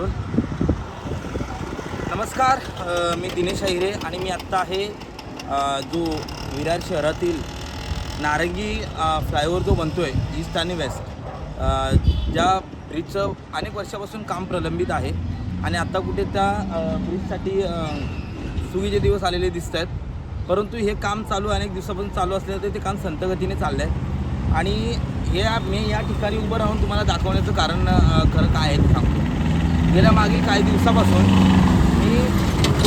Role नमस्कार मी दिनेश अहिरे आणि मी आत्ता आहे जो विरार शहरातील नारंगी फ्लायओव्हर जो बनतो आहे ईस्ट आणि वेस्ट ज्या ब्रिजचं अनेक वर्षापासून काम प्रलंबित आहे आणि आत्ता कुठे त्या ब्रिजसाठी सुगीचे दिवस आलेले दिसत आहेत. परंतु हे काम चालू अनेक दिवसापासून चालू असल्याचं ते काम संतगतीने चाललं आहे आणि हे मी या ठिकाणी उभं राहून तुम्हाला दाखवण्याचं कारण खरं काय आहे ते सांगतो. गेल्या मागील काही दिवसापासून मी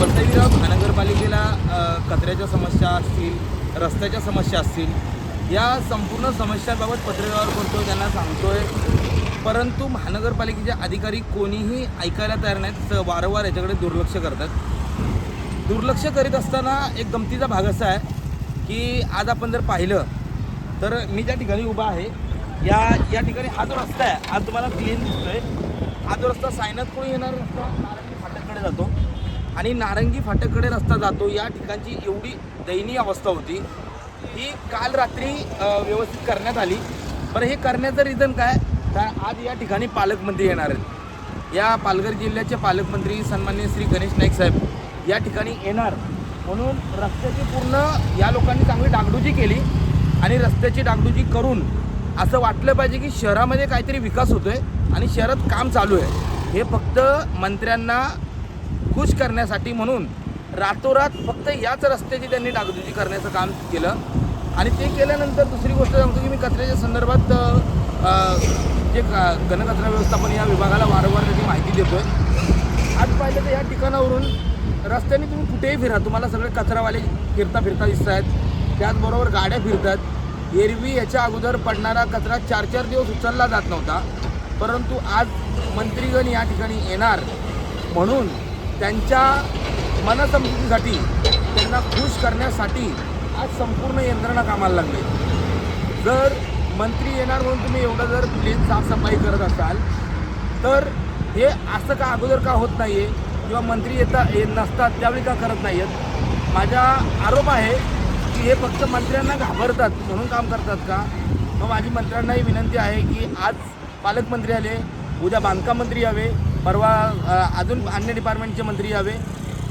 वसईविराव महानगरपालिकेला कचऱ्याच्या समस्या असतील रस्त्याच्या समस्या असतील या संपूर्ण समस्यांबाबत पत्रव्यवहार करतो त्यांना सांगतोय. परंतु महानगरपालिकेचे अधिकारी कोणीही ऐकायला तयार नाहीत वारंवार याच्याकडे दुर्लक्ष करतात. दुर्लक्ष करीत असताना एक गमतीचा भाग असा आहे की आज आपण जर पाहिलं तर मी ज्या ठिकाणी उभा आहे या या ठिकाणी हा जो रस्ता आहे हा तुम्हाला क्लीन दिसतोय. हा जो रस्ता सायनातकडून येणार रस्ता नारंगी फाटककडे जातो. आणि नारंगी फाटककडे रस्ता जातो या ठिकाणची एवढी दयनीय अवस्था होती. ही काल रात्री व्यवस्थित करण्यात आली. बरं हे करण्याचं रिझन काय? तर आज या ठिकाणी पालकमंत्री येणार आहेत. या पालघर जिल्ह्याचे पालकमंत्री सन्मान्य श्री गणेश नाईक साहेब या ठिकाणी येणार. म्हणून रस्त्याची पूर्ण या लोकांनी चांगली डागडुजी केली आणि रस्त्याची डागडुजी करून असं वाटलं पाहिजे की शहरामध्ये काहीतरी विकास होतो आहे आणि शहरात काम चालू आहे. हे फक्त मंत्र्यांना खुश करण्यासाठी म्हणून रातोरात फक्त याच रस्त्याची त्यांनी डागडुजी करण्याचं काम केलं. आणि ते केल्यानंतर दुसरी गोष्ट सांगतो की मी कचऱ्याच्या संदर्भात जे घनकचरा व्यवस्थापन या विभागाला वारंवार त्याची माहिती देतो आहे आज पाहिलं तर या ठिकाणावरून रस्त्याने तुम्ही कुठेही फिरा. तुम्हाला सगळे कचरावाले फिरता फिरता दिसत आहेत त्याचबरोबर गाड्या फिरतात एरवी याच्या अगोदर पडणारा कचरा चार चार दिवस उचलला जात नव्हता. परंतु आज मंत्रीगण या ठिकाणी येणार म्हणून त्यांच्या मनसमजुतीसाठी त्यांना खुश करण्यासाठी आज संपूर्ण यंत्रणा कामाला लागली. जर मंत्री येणार म्हणून तुम्ही एवढं जर प्लेन साफसफाई करत असाल तर हे असं का अगोदर का होत नाही आहे किंवा मंत्री येता ये नसतात त्यावेळी का करत नाही आहेत माझा आरोप आहे की हे फक्त मंत्र्यांना घाबरतात म्हणून काम करतात का? मग माझी मंत्र्यांनाही विनंती आहे की आज पालकमंत्री आले उद्या बांधकाम मंत्री यावे परवा अजून अन्य डिपार्टमेंटचे मंत्री यावे.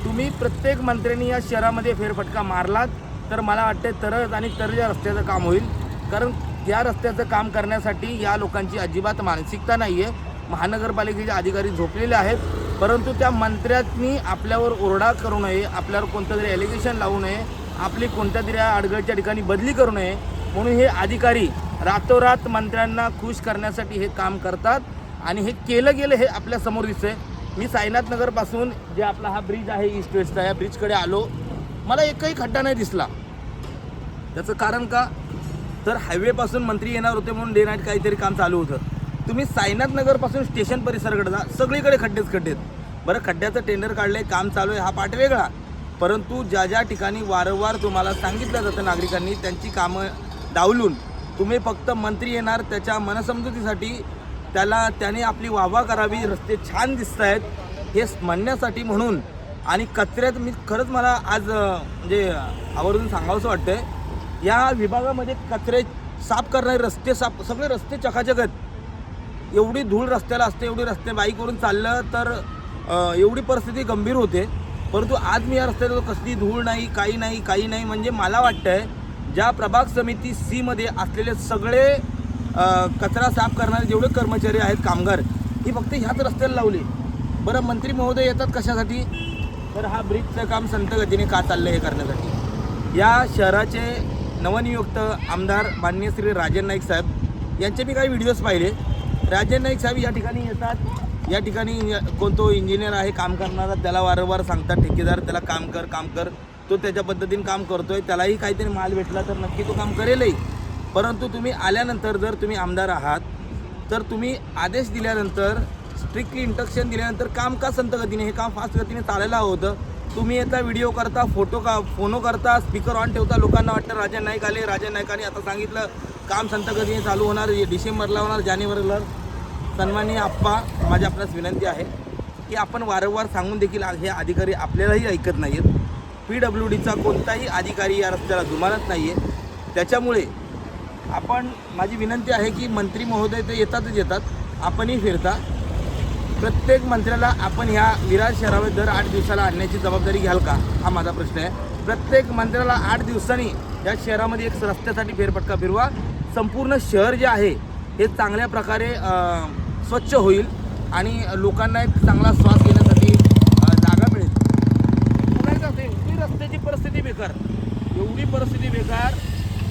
तुम्ही प्रत्येक मंत्र्यांनी या शहरामध्ये फेरफटका मारलात तर मला वाटते तरच आणि तर या रस्त्याचं काम होईल. कारण या रस्त्याचं काम करण्यासाठी या लोकांची अजिबात मानसिकता नाही आहे महानगरपालिकेचे अधिकारी झोपलेले आहेत परंतु त्या मंत्र्यांनी आपल्यावर ओरडा करू नये आपल्यावर कोणतं तरी एलिगेशन लावू नये आपली कोणत्या तरी अडगळच्या ठिकाणी बदली करू नये म्हणून हे अधिकारी रातोरात मंत्र्यांना खुश करण्यासाठी हे काम करतात आणि हे केलं गेलं हे आपल्यासमोर दिसतंय. मी साईनाथ नगरपासून जे आपला हा ब्रिज आहे ईस्ट वेस्टचा या ब्रिजकडे आलो. मला एकही खड्डा नाही दिसला. त्याचं कारण का? तर हायवेपासून मंत्री येणार होते म्हणून डे नाईट काहीतरी काम चालू होतं. तुम्ही साईनाथ नगरपासून स्टेशन परिसराकडे जा. सगळीकडे खड्डेच खड्डेत. बरं खड्ड्याचं टेंडर काढलं आहे काम चालू आहे. हा पाठ वेगळा. परंतु ज्या ज्या ठिकाणी वारंवार तुम्हाला सांगितलं जातं नागरिकांनी त्यांची कामं डावलून तुम्ही फक्त मंत्री येणार त्याच्या मनसमजुतीसाठी त्याला त्याने आपली वाहवा करावी रस्ते छान दिसत आहेत हे म्हणण्यासाठी म्हणून. आणि कचऱ्यात मी खरंच मला आज म्हणजे आवर्जून सांगावंसं वाटतंय या विभागामध्ये कचरे साफ करणारे रस्ते साफ सगळे रस्ते चकाचक आहेत एवढी धूळ रस्त्याला असते एवढी रस्ते बाईकवरून चाललं तर एवढी परिस्थिती गंभीर होते. परंतु आज मी या रस्त्यात कसली धूळ नाही काही नाही काही नाही म्हणजे मला वाटतंय ज्या प्रभाग समिती सीमध्ये असलेले सगळे कचरा साफ करणारे जेवढे कर्मचारी आहेत कामगार ही फक्त ह्याच रस्त्याला लावली. बरं मंत्री महोदय येतात कशासाठी? तर हा ब्रिजचं काम संत गतीने का चाललं हे करण्यासाठी. या शहराचे नवनियुक्त आमदार माननीय श्री राजन नाईक साहेब यांचे मी काही व्हिडिओज पाहिले. राजन नाईक साहेब या ठिकाणी येतात. या ठिकाणी इंज- कोणतो इंजिनियर आहे काम करणारा त्याला वारंवार सांगतात ठेकेदार त्याला काम कर काम कर. तो त्याच्या पद्धतीने काम करतोय त्यालाही काहीतरी माल भेटला तर नक्की तो काम करेलही. परंतु तुम्ही आल्यानंतर जर तुम्ही आमदार आहात तर तुम्ही आदेश दिल्यानंतर स्ट्रिक्टली इंट्रक्शन दिल्यानंतर काम का संत गतीने हे काम फास्ट गतीने चालायला हवं होतं. तुम्ही येता व्हिडिओ करता फोटो का फोनो करता स्पीकर ऑन ठेवता लोकांना वाटतं राजा नाईक आले राजा नाईकांनी आता सांगितलं काम संत गतीने चालू होणार डिसेंबरला होणार जानेवारीला. सन्माननीय आप्पा माझी आपल्यास विनंती आहे की आपण वारंवार सांगून देखील हे अधिकारी आपल्यालाही ऐकत नाही आहेत पी डब्ल्यू डीचा कोणताही अधिकारी या रस्त्याला जुमानत नाही आहे त्याच्यामुळे आपण माझी विनंती आहे की मंत्री महोदय ते येतातच येतात. आपणही फिरता. प्रत्येक मंत्र्याला आपण ह्या विरार शहरावर दर आठ दिवसाला आणण्याची जबाबदारी घ्याल का? हा माझा प्रश्न आहे. प्रत्येक मंत्र्याला आठ दिवसांनी या शहरामध्ये एक रस्त्यासाठी फेरफटका फिरवा. संपूर्ण शहर जे आहे हे चांगल्या प्रकारे स्वच्छ होईल आणि लोकांना एक चांगला श्वास घेण्यासाठी जागा मिळेल. पुन्हा एकदा एवढी रस्त्याची परिस्थिती बेकार. एवढी परिस्थिती बेकार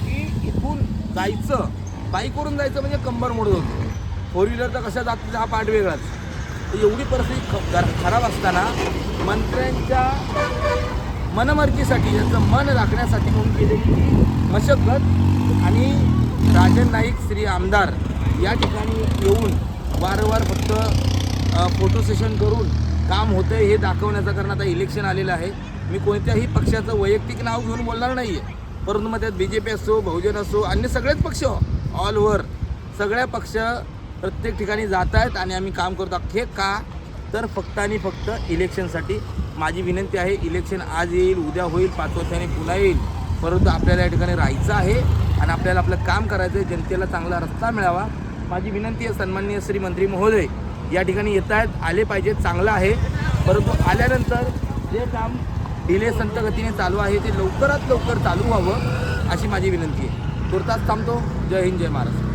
की इथून जायचं बाईकवरून जायचं म्हणजे कंबर मोडत होतो. फोर व्हीलरचा कशा जात हा पार्ट वेगळाच. एवढी परिस्थिती ख- खराब असताना मंत्र्यांच्या मनमर्जीसाठी यांचं मन राखण्यासाठी म्हणून केलेली मशक्कत आणि राजन नाईक श्री आमदार या ठिकाणी येऊन वारंवार फक्त फोटो सेशन करून काम होतं हे दाखवण्याचं कारण आता इलेक्शन आलेलं आहे. मी कोणत्याही पक्षाचं वैयक्तिक नाव घेऊन बोलणार नाही आहे परंतु मग त्यात बी जे पी असो बहुजन असो अन्य सगळेच पक्ष ऑल ओव्हर सगळ्या पक्ष प्रत्येक ठिकाणी जात आहेत आणि आम्ही काम करतो. हे का? तर फक्त आणि फक्त इलेक्शनसाठी माझी विनंती आहे इलेक्शन आज येईल उद्या होईल पाच वर्षाने पुन्हा येईल. परंतु आपल्याला या ठिकाणी राहायचं आहे आणि आपल्याला आपलं काम करायचं आहे जनतेला चांगला रस्ता मिळावा. माझी विनंती आहे सन्माननीय श्री मंत्री महोदय या ठिकाणी येत आहेत आले पाहिजेत चांगलं आहे. परंतु आल्यानंतर जे काम डिले संतगतीने चालू आहे ते लवकरात लवकर चालू व्हावं अशी माझी विनंती आहे. तुर्तास थांबतो. जय हिंद जय महाराष्ट्र.